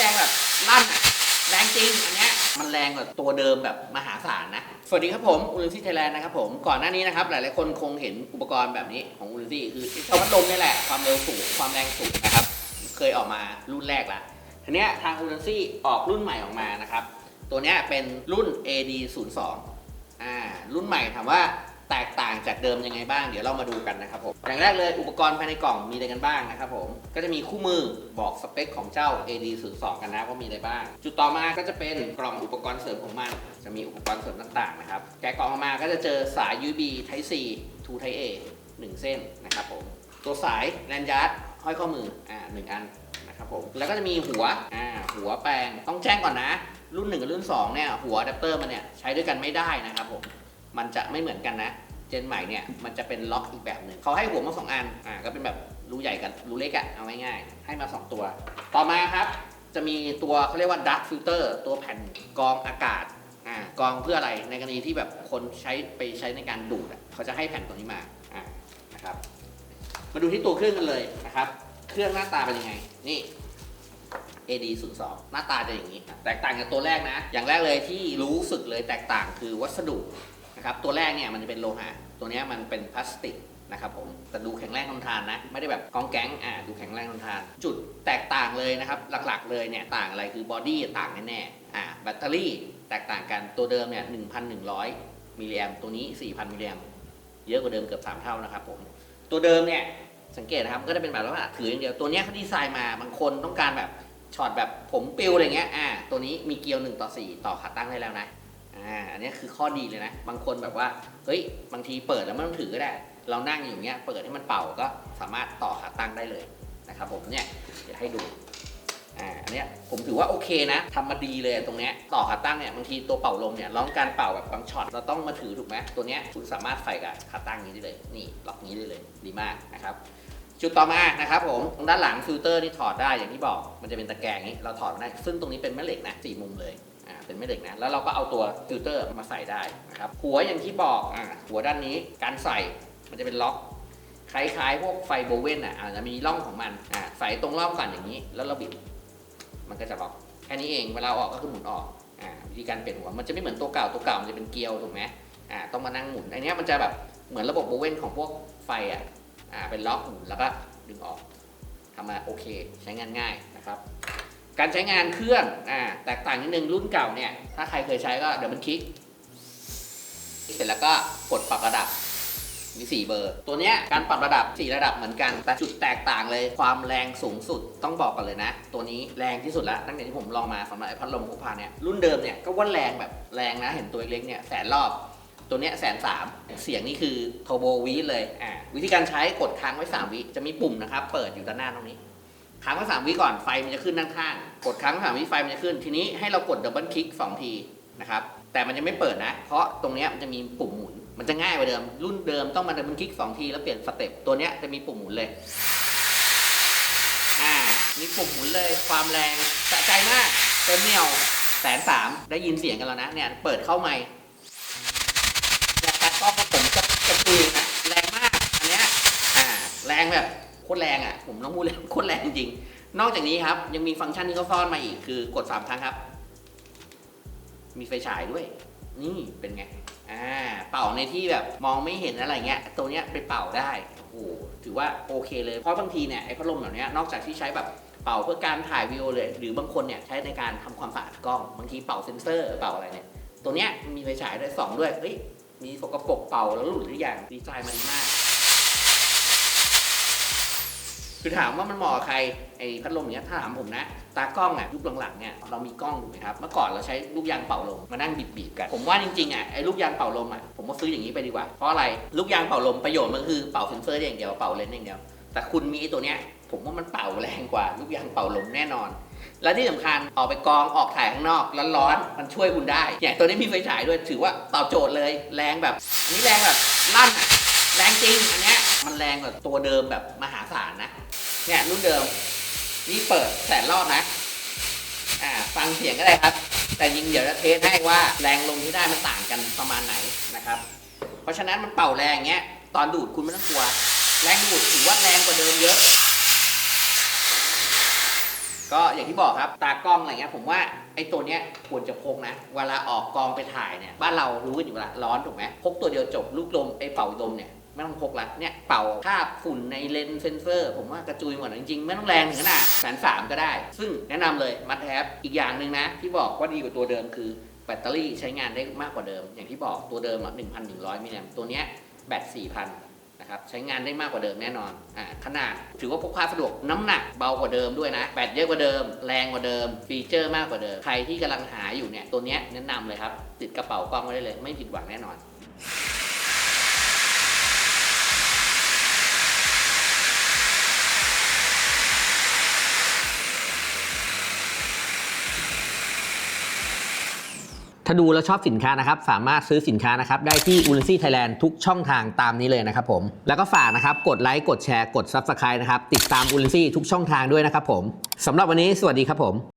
แรงแบบลั่นอะแรงจริงอันเนี้ยมันแรงกว่าตัวเดิมแบบมหาศาลนะ สวัสดีครับผมอูลิซี่ไทยแลนด์นะครับผมก่อนหน้านี้นะครับหลายๆคนคงเห็นอุปกรณ์แบบนี้ของอูลิซี่คือเจ้าพัดลมนี่แหละความเร็วสูงความแรงสูงนะครับ เคยออกมารุ่นแรกละทีเนี้ยทางอูลิซี่ออกรุ่นใหม่ออกมานะครับ ตัวเนี้ยเป็นรุ่น AD 0 2อ่ารุ่นใหม่ถามว่า แตกต่างจากเดิมยังไงบ้าง เดี๋ยวเรามาดูกันนะครับผมอย่างแรกเลยอุปกรณ์ภายในกล่องมีอะไรกันบ้างนะครับผมก็จะมีคู่มือบอกสเปคของเจ้า AD 0 2 กันนะว่ามีอะไรบ้าง จุดต่อมาก็จะเป็นกล่องอุปกรณ์เสริมของมันจะมีอุปกรณ์เสริมต่างๆนะครับแกะกล่องออกมาก็จะเจอสาย USB Type C to Type A 1 เส้นนะครับผมตัวสายแลนยาร์ดห้อยข้อมืออ่าหนึ่งอันนะครับผมแล้วก็จะมีหัวอ่าหัวแปลงต้องแจ้งก่อนนะ รุ่น 1 กับรุ่น 2 เนี่ยหัวอะแดปเตอร์มันเนี่ยใช้ด้วยกันไม่ได้นะครับผม มันจะไม่เหมือนกันนะเจนใหม่เนี่ยมันจะเป็นล็อกอีกแบบหนึ่งเขาให้หัวมา2อันอ่าก็เป็นแบบรูใหญ่กับรูเล็กอะเอาง่ายๆให้มา 2 ตัว ต่อมาครับ จะมีตัวเขาเรียกว่า dark filter ตัวแผ่นกรองอากาศอ่ากรองเพื่ออะไรในกรณีที่แบบคนใช้ไปใช้ในการดูดอะเขาจะให้แผ่นตัวนี้มาอ่านะครับมาดูที่ตัวเครื่องกันเลยนะครับ เครื่องหน้าตาเป็นยังไงนี่ AD 0 2หน้าตาจะอย่างนี้ แตกต่างจากตัวแรกนะ อย่างแรกเลยที่รู้สึกเลยแตกต่างคือวัสดุ นะครับตัวแรกเนี่ยมันจะเป็นโลหะตัวนี้มันเป็นพลาสติกนะครับผมแต่ดูแข็งแรงทนทานนะ ไม่ได้แบบกองแก๊งอ่าดูแข็งแรงทนทาน จุดแตกต่างเลยนะครับ หลักๆ เลยเนี่ยต่างอะไรคือบอดี้ต่างแน่ๆอ่าแบตเตอรี่แตกต่างกันตัวเดิมเนี่ย1,100 มิลลิแอมตัวนี้ 4,000 มิลลิแอมเยอะกว่าเดิมเกือบ 3 เท่านะครับผมตัวเดิมเนี่ยสังเกตนะครับก็จะเป็นแบบว่าถืออย่างเดียวตัวนี้เขาดีไซน์มาบางคนต้องการแบบช็อตแบบผมปิวอะไรเงี้ยอ่าตัวนี้มีเกลียว1ต่อ4 ต่อขาตั้งได้แล้วนะ อ่าอันนี้คือข้อดีเลยนะ บางคนแบบว่าเฮ้ยบางทีเปิดแล้วไม่ต้องถือก็ได้ เรานั่งอยู่เงี้ยเปิดให้มันเป่าก็สามารถต่อขาตั้งได้เลยนะครับผมเนี่ยเดี๋ยวให้ดูอ่าอันนี้ผมถือว่าโอเคนะทำมาดีเลยตรงเนี้ยต่อขาตั้งเนี่ยบางทีตัวเป่าลมเนี่ยร้องการเป่าแบบบางช็อตเราต้องมาถือถูกไหมตัวเนี้ยคุณสามารถใส่กับขาตั้งนี้ได้เลย นี่ล็อกนี้ได้เลยดีมากนะครับจุดต่อมานะครับผมตรงด้านหลังฟิลเตอร์นี่ถอดได้อย่างที่บอก มันจะเป็นตะแกรงนี้เราถอดได้ ซึ่งตรงนี้เป็นแม่เหล็กนะสี่มุมเลย เป็นแม่เหล็กนะ แล้วเราก็เอาตัวฟิลเตอร์มาใส่ได้นะครับ หัวอย่างที่บอกอ่าหัวด้านนี้การใส่มันจะเป็นล็อกคล้ายๆ พวกไฟโบเวนอะอาจจะมีร่องของมันอ่าใส่ตรงรอบก่อนอย่างนี้ แล้วเราบิด มันก็จะล็อกแค่นี้เองเวลาออกก็คือหมุนออกอ่าวิธีการเปลี่ยนหัวมันจะไม่เหมือนตัวเก่าตัวเก่ามันจะเป็นเกลียวถูกไหมอ่าต้องมานั่งหมุนอันนี้มันจะแบบเหมือนระบบโบเวนของพวกไฟอะอ่าเป็นล็อกหมุนแล้วก็ดึงออกทำมาโอเค ใช้งานง่ายนะครับ การใช้งานเครื่องอ่าแตกต่างนิดนึงรุ่นเก่าเนี่ย ถ้าใครเคยใช้ก็เดี๋ยวมันคลิก เสร็จแล้วก็กดปรับระดับมี4เบอร์ ตัวเนี้ยการปรับระดับ 4 ระดับเหมือนกัน แต่จุดแตกต่างเลยความแรงสูงสุดต้องบอกกันเลยนะ ตัวนี้แรงที่สุดละตั้งแต่ที่ผมลองมาสำหรับไอพัดลมพกพาเนี่ยรุ่นเดิมเนี่ยก็ว่าแรงแบบแรงนะเห็นตัวเล็กเนี่ยแสนรอบตัวเนี้ยแสนสามเสียงนี่คือโทโบวีเลยอ่าวิธีการใช้กดค้างไว้ 3 วิจะมีปุ่มนะครับ เปิดอยู่ด้านหน้าตรงนี้ ค้างไว้3วิก่อนไฟมันจะขึ้นด้านข้าง กดค้างไว้สามวิไฟมันจะขึ้น ทีนี้ให้เรากดดับเบิลคลิก2ทีนะครับแต่มันจะไม่เปิดนะ เพราะตรงนี้มันจะมีปุ่มหมุน มันจะง่ายกว่าเดิม รุ่นเดิมต้องมาดับเบิลคลิก2ทีแล้วเปลี่ยนสเต็ปตัวนี้จะมีปุ่มหมุนเลยอ่ามีปุ่มหมุนเลยความแรงสะใจมากเต็มเหนียวแสนสามได้ยินเสียงกันแล้วนะเนี่ยเปิดเข้าไมค์เนี่การกล้องของผมจะจะปืนอะแรงมากอันเนี้ยอ่าแรงแบบ ตรแรงอะ ผมต้องพูดเลยโคตรแรงจริง นอกจากนี้ครับ ยังมีฟังก์ชันที่เขาซ่อนมาอีกคือกดสามครั้งครับ มีไฟฉายด้วย นี่เป็นไง อ่า เป่าในที่แบบมองไม่เห็นอะไรเงี้ย ตัวเนี้ยไปเป่าได้ โอ้โห ถือว่าโอเคเลย เพราะบางทีเนี่ยไอ้พัดลมแบบเนี้ยนอกจากที่ใช้แบบเป่าเพื่อการถ่ายวิดีโอเลย หรือบางคนเนี่ยใช้ในการทำความสะอาดกล้อง บางทีเป่าเซ็นเซอร์เป่าอะไรเนี่ย ตัวเนี้ยมีไฟฉายด้วยสองด้วย เฮ้ย มีสกปรกเป่าแล้วหลุดหรือยัง ดีไซน์มันมาก คือถามว่ามันเหมาะกับใครไอ้พัดลมเนี้ยถ้าถามผมนะ ตากล้องอะยุคหลังๆเนี่ยเรามีกล้องถูกไหมครับเมื่อก่อนเราใช้ลูกยางเป่าลมมานั่งบีบๆกัน ผมว่าจริงๆอะไอ้ลูกยางเป่าลมอะผมก็ซื้ออย่างนี้ไปดีกว่าเพราะอะไรลูกยางเป่าลมประโยชน์มันคือเป่าเซนเซอร์ได้อย่างเดียวเป่าเลนส์อย่างเดียว แต่คุณมีไอ้ตัวเนี้ยผมว่ามันเป่าแรงกว่าลูกยางเป่าลมแน่นอน และที่สำคัญออกไปกองออกถ่ายข้างนอกร้อนๆมันช่วยคุณได้อย่างตัวนี้มีไฟฉายด้วยถือว่าตอบโจทย์เลย แรงแบบนี้แรงแบบลั่นอะ แรงจริงอันเนี้ยมันแรงกว่าตัวเดิมแบบมหาศาลนะ เนี่ยรุ่นเดิม นี่เปิดแสนรอบนะ อ่าฟังเสียงก็ได้ครับ แต่ยิงเดี๋ยวจะเทสให้ว่าแรงลมที่ได้มันต่างกันประมาณไหนนะครับ เพราะฉะนั้นมันเป่าแรงเงี้ยตอนดูดคุณไม่ต้องกลัว แรงดูดถือว่าแรงกว่าเดิมเยอะ ก็อย่างที่บอกครับตากล้องอะไรเงี้ยผมว่าไอ้ตัวเนี้ยควรจะพกนะ เวลาออกกองไปถ่ายเนี่ยบ้านเรารู้กันอยู่ละร้อนถูกไหมพกตัวเดียวจบลูกลมไอ้เป่าลมเนี่ย ไม่ต้องพกละเนี่ยเป่าคาบฝุ่นในเลนส์เซนเซอร์ ผมว่ากระจุยหมดจริงๆ ไม่ต้องแรงถึงขนาดแสนสามก็ได้ ซึ่งแนะนำเลยมัดแทบอีกอย่างหนึ่งนะ ที่บอกว่าดีกว่าตัวเดิมคือแบตเตอรี่ใช้งานได้มากกว่าเดิม อย่างที่บอกตัวเดิมอะ1,100มิลลิแอมตัวเนี้ยแบต4,000นนะครับใช้งานได้มากกว่าเดิมแน่นอนอ่าขนาดถือว่าพกพาสะดวกน้ำหนักเบากว่าเดิมด้วยนะแบตเยอะกว่าเดิม แรงกว่าเดิม ฟีเจอร์มากกว่าเดิม ใครที่กำลังหาอยู่เนี่ยตัวเนี้ยแนะนำเลยครับติดกระเป๋ากล้องไว้ได้เลย ไม่ผิดหวังแน่นอน ถ้าดูแล้วชอบสินค้านะครับ สามารถซื้อสินค้านะครับ ได้ที่ u l i n c y Thailand ทุกช่องทางตามนี้เลยนะครับผม แล้วก็ฝากนะครับ กดไลค์กดแชร์กด Subscribe นะครับ ติดตาม u l i n c y ทุกช่องทางด้วยนะครับผมสำหรับวันนี้สวัสดีครับผม